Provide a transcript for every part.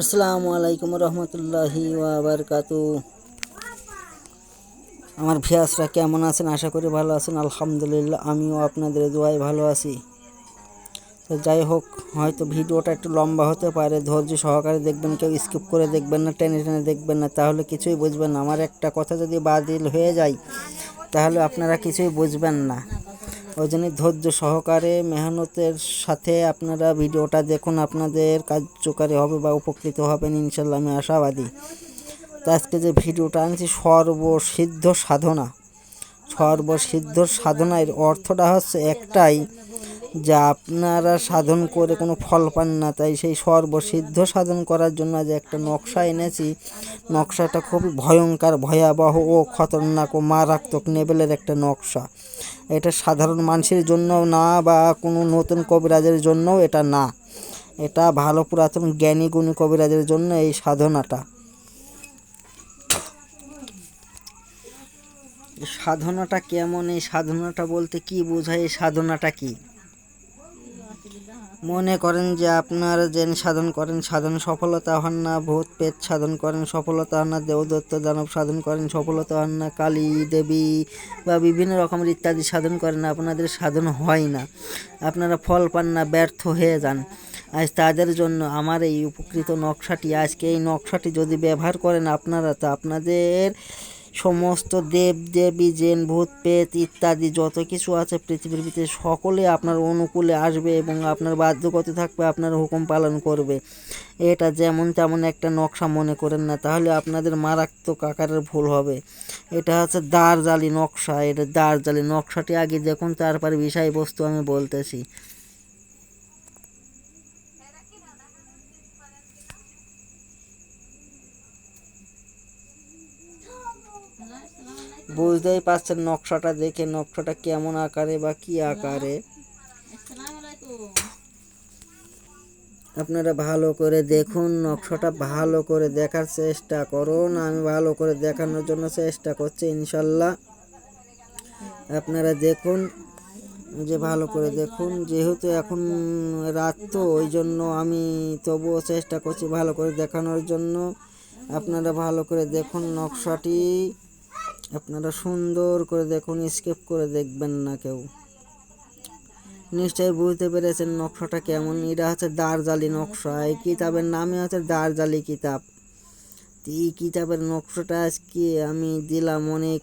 আসসালামু আলাইকুম রহমতুল্লাহি বারকাতু। আমার ভিয়াসরা কেমন আছেন? আশা করি ভালো আছেন। আলহামদুলিল্লাহ, আমিও আপনাদের দোয়ায় ভালো আছি। তো যাই হোক, হয়তো ভিডিওটা একটু লম্বা হতে পারে। ধৈর্য সহকারে দেখবেন, কেউ স্কিপ করে দেখবেন না, টেনে টেনে দেখবেন না, তাহলে কিছুই বুঝবেন না। আমার একটা কথা যদি বাতিল হয়ে যায়, তাহলে আপনারা কিছুই বুঝবেন না। ওই জন্য ধৈর্য সহকারে মেহনতের সাথে আপনারা ভিডিওটা দেখুন, আপনাদের কার্যকারী হবে বা উপকৃত হবেন ইনশাল্লাহ আমি আশাবাদী। তো আজকে যে ভিডিওটা আনছি, সর্বসিদ্ধ সাধনা। সর্বসিদ্ধ সাধনার অর্থটা হচ্ছে একটাই যে আপনারা সাধন করে কোনো ফল পান না, তাই সেই সর্বসিদ্ধ সাধন করার জন্য যে একটা নকশা এনেছি। নকশাটা খুবই ভয়ঙ্কর, ভয়াবহ ও খতরনাক ও মারাত্মক লেভেলের একটা নকশা। এটা সাধারণ মানুষের জন্য না বা কোনো নতুন কবিরাজের জন্যও এটা না। এটা ভালো পুরাতন জ্ঞানী গুণী কবিরাজের জন্য এই সাধনাটা। সাধনাটা কেমন? এই সাধনাটা বলতে কি বোঝায়? এই সাধনাটা কি? মনে করেন যে আপনারা যেন সাধন করেন, সাধন সফলতা হন না, ভূত পেট সাধন করেন, সফলতা হন না দেবদত্ত দানব সাধন করেন, সফলতা হন না, কালী দেবী বা বিভিন্ন রকমের ইত্যাদি সাধন করেন, আপনাদের সাধন হয় না। আপনারা ফল পান না, ব্যর্থ হয়ে যান। আজ তাদের জন্য আমার এই উপকৃত নকশাটি, আজকে এই নকশাটি যদি ব্যবহার করেন আপনারা, তো আপনাদের সমস্ত দেব দেবী, জেন, ভূত পেত ইত্যাদি যত কিছু আছে পৃথিবীর ভিতরে সকলে আপনার অনুকূলে আসবে এবং আপনার বাধ্যগত থাকবে, আপনার হুকুম পালন করবে। এটা যেমন তেমন একটা নকশা মনে করেন না, তাহলে আপনাদের মারাত্মক আকারের ভুল হবে। এটা হচ্ছে দারজালি নকশা, এটা দারজালি নকশাটি আগে দেখুন, তারপরে বিষয়বস্তু আমি বলতেছি। বুঝতেই পারছেন নকশাটা দেখে, নকশাটা কেমন আকারে বা কি আকারে। আপনারা ভালো করে দেখুন, নকশাটা ভালো করে দেখার চেষ্টা করুন, আমি ভালো করে দেখানোর জন্য চেষ্টা করছি, ইনশাল্লাহ। আপনারা দেখুন যে ভালো করে দেখুন, যেহেতু এখন রাত তো, ওই জন্য আমি তবুও চেষ্টা করছি ভালো করে দেখানোর জন্য। আপনারা ভালো করে দেখুন নকশাটি। আপনারা সুন্দর করে দেখুন স্কেপ করে দেখবেন না কেউ। নিশ্চয়ই বুঝতে পেরেছেন নকশাটা কেমন। এটা হচ্ছে দারজালি নকশা। এই কিতাবের নামে হচ্ছে দারজালি কিতাব। এই কিতাবের নকশাটা আজকে আমি দিলাম অনেক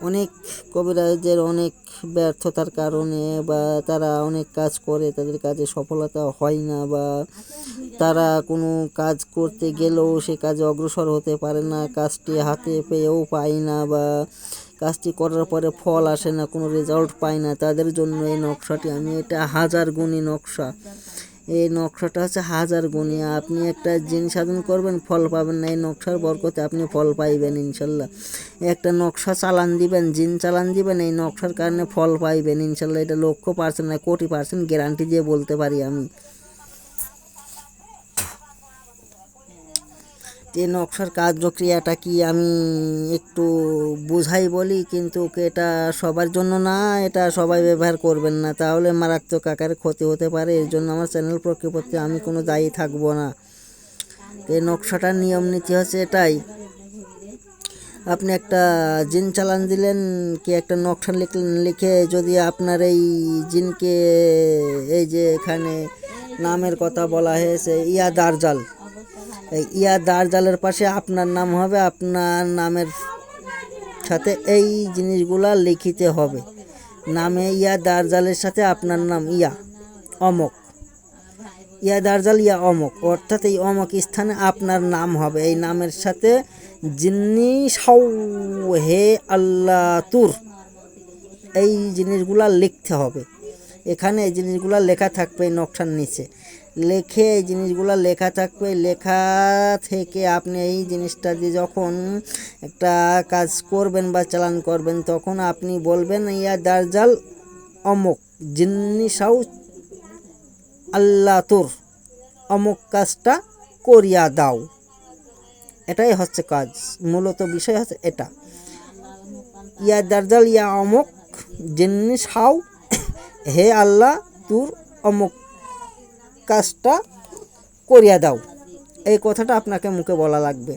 অনেক কবিরাজের অনেক ব্যর্থতার কারণে বা তারা অনেক কাজ করে, তাদের কাজে সফলতা হয় না বা তারা কোনো কাজ করতে গেলেও সে কাজে অগ্রসর হতে পারে না, কাজটি হাতে পেয়েও পায় না বা কাজটি করার পরে ফল আসে না, কোনো রেজাল্ট পায় না। তাদের জন্য এই নকশাটি, আমি এটা হাজার গুণী নকশা। এই নকশাটা হচ্ছে হাজার গুণী। আপনি একটা জিন সাধন করবেন, ফল পাবেন না। এই নকশার বরকতে আপনি ফল পাইবেন ইনশাল্লাহ। একটা নকশা চালান দিবেন, জিন চালান দিবেন, এই নকশার কারণে ফল পাইবেন ইনশাল্লাহ। এটা লক্ষ পার্সেন্ট না, কোটি পার্সেন্ট গ্যারান্টি দিয়ে বলতে পারি আমি। এই নকশার কার্যক্রিয়াটা কি আমি একটু বুঝাই বলি, কিন্তু এটা সবার জন্য না, এটা সবাই ব্যবহার করবেন না। তাহলে মারাত্মক আকারে ক্ষতি হতে পারে, এর জন্য আমার চ্যানেল প্রতি আমি কোনো দায়ী থাকব না। এই নকশাটার নিয়ম নীতি হচ্ছে এটাই। আপনি একটা জিন চালান দিলেন, কি একটা নকশা লিখলেন লিখে যদি আপনার এই জিনকে, এই যে এখানে নামের কথা বলা হয়েছে ইয়া দারজাল ইয়া দারজালের পাশে আপনার নাম হবে, আপনার নামের সাথে এই জিনিসগুলা লিখিতে হবে। নামে ইয়া দারজালের সাথে আপনার নাম ইয়া, অমক। ইয়া দারজাল, ইয়া অমক। অর্থাৎ এই অমক স্থানে আপনার নাম হবে। এই নামের সাথে জিন্নি সাউ, হে আল্লাহ তুর, এই জিনিসগুলা লিখতে হবে। এখানে এই জিনিসগুলা লেখা থাকবে নকশার নিচে। লেখে, এই জিনিসগুলো লেখা থাকবে। লেখা থেকে আপনি এই জিনিসটা দিয়ে যখন একটা কাজ করবেন বা চালান করবেন, তখন আপনি বলবেন, ইয়া দারজাল অমুক জিন্নি সাউ, আল্লাহ তোর অমুক কাজটা করিয়া দাও। এটাই হচ্ছে কাজ। মূলত বিষয় হচ্ছে এটা। ইয়া দারজাল, ইয়া অমুক জিন্নি সাউ, হে আল্লাহ তোর অমুক কাজটা করিয়া দাও। এই কথাটা আপনাকে মুখে বলা লাগবে।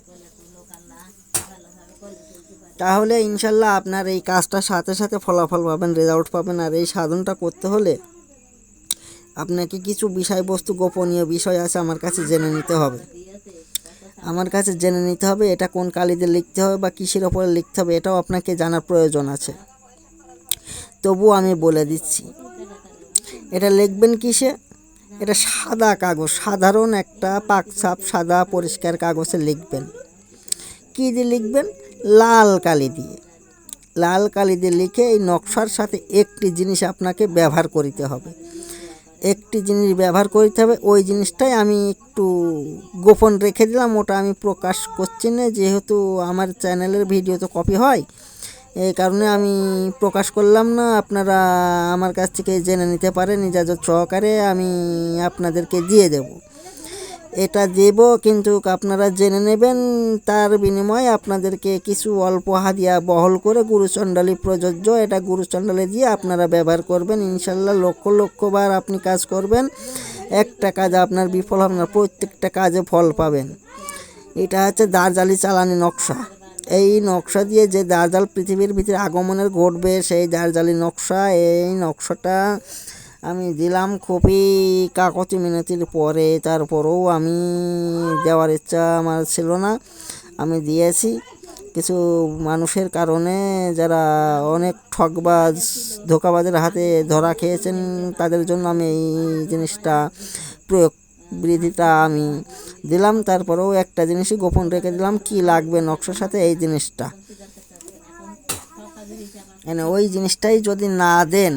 তাহলে ইনশাল্লাহ আপনার এই কাজটার সাথে সাথে ফলাফল পাবেন রেজাল্ট পাবেন। আর এই সাধনটা করতে হলে আপনাকে কিছু বিষয়বস্তু গোপনীয় বিষয় আছে আমার কাছে জেনে নিতে হবে। আমার কাছে জেনে নিতে হবে এটা কোন কালিতে লিখতে হবে বা কিসের ওপরে লিখতে হবে, এটাও আপনাকে জানার প্রয়োজন আছে। তবু আমি বলে দিচ্ছি, এটা লিখবেন কিসে? এটা সাদা কাগজ, সাধারণ একটা পাকছাপ সাদা পরিষ্কার কাগজে লিখবেন। কী দিয়ে লিখবেন? লাল কালি দিয়ে। লাল কালি দিয়ে লিখে এই নকশার সাথে একটি জিনিস আপনাকে ব্যবহার করিতে হবে। একটি জিনিস ব্যবহার করতে হবে, ওই জিনিসটাই আমি একটু গোপন রেখে দিলাম, ওটা আমি প্রকাশ করছি না, যেহেতু আমার চ্যানেলের ভিডিও তো কপি হয় কারণে আমি প্রকাশ করলাম না, আপনারা আমার কাছ থেকে জেনে নিতে পারেন, ইজাজত সহকারে আমি আপনাদেরকে দিয়ে দেব। এটা দেব কিন্তু আপনারা জেনে নেবেন, তার বিনিময়ে আপনাদেরকে কিছু অল্প হাদিয়া বহল করে গুরুচণ্ডালী প্রযোজ্য, এটা গুরুচণ্ডালে দিয়ে আপনারা ব্যবহার করবেন, ইনশাল্লাহ লক্ষ লক্ষবার আপনি কাজ করবেন, একটা কাজ আপনার বিফল না, প্রত্যেকটা কাজে ফল পাবেন। এটা হচ্ছে দার্জালি চালানি নকশা। এই নকশা দিয়ে যে দার্জাল পৃথিবীর ভিতরে আগমনের ঘটবে, সেই দার্জালি নকশা, এই নকশাটা আমি দিলাম খুবই কাকতি মিনতির পরে, তারপরেও আমি দেওয়ার ইচ্ছা আমার ছিল না। আমি দিয়েছি। কিছু মানুষের কারণে যারা অনেক ঠকবাজ ধোকাবাজের হাতে ধরা খেয়েছেন, তাদের জন্য আমি এই জিনিসটা প্রয়োগ বৃদ্ধিটা আমি দিলাম, তারপরেও একটা জিনিসই গোপন রেখে দিলাম, কি লাগবে নকশার সাথে এই জিনিসটা। মানে ওই জিনিসটাই যদি না দেন,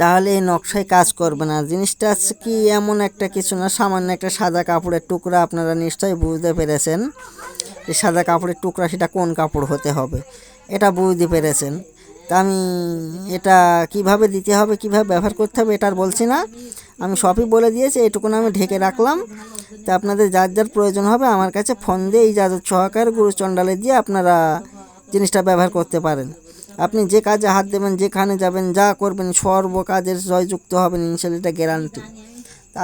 তাহলে এই নকশায় কাজ করবে না। জিনিসটা আছে কি, এমন একটা কিছু না, সামান্য একটা সাদা কাপড়ের টুকরা, আপনারা নিশ্চয়ই বুঝতে পেরেছেন যে সাদা কাপড়ের টুকরা সেটা কোন কাপড় হতে হবে, এটা বুঝতে পেরেছেন। তা আমি এটা কীভাবে দিতে হবে, কীভাবে ব্যবহার করতে হবে এটা আর বলছি না। আমি সবই বলে দিয়েছি এইটুকুন আমি ঢেকে রাখলাম। তা আপনাদের যার যার প্রয়োজন হবে আমার কাছে ফোন দিয়ে যাদের সহকার গুরুচণ্ডালে দিয়ে আপনারা জিনিসটা ব্যবহার করতে পারেন। আপনি যে কাজে হাত দেবেন, যেখানে যাবেন, যা করবেন, সর্ব কাজের জয়যুক্ত হবেন ইনশাল্লাহ এটা গ্যারান্টি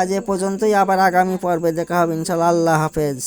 আজ এ পর্যন্তই, আবার আগামী পর্বে দেখা হবে ইনশাল্লাহ আল্লাহ হাফেজ।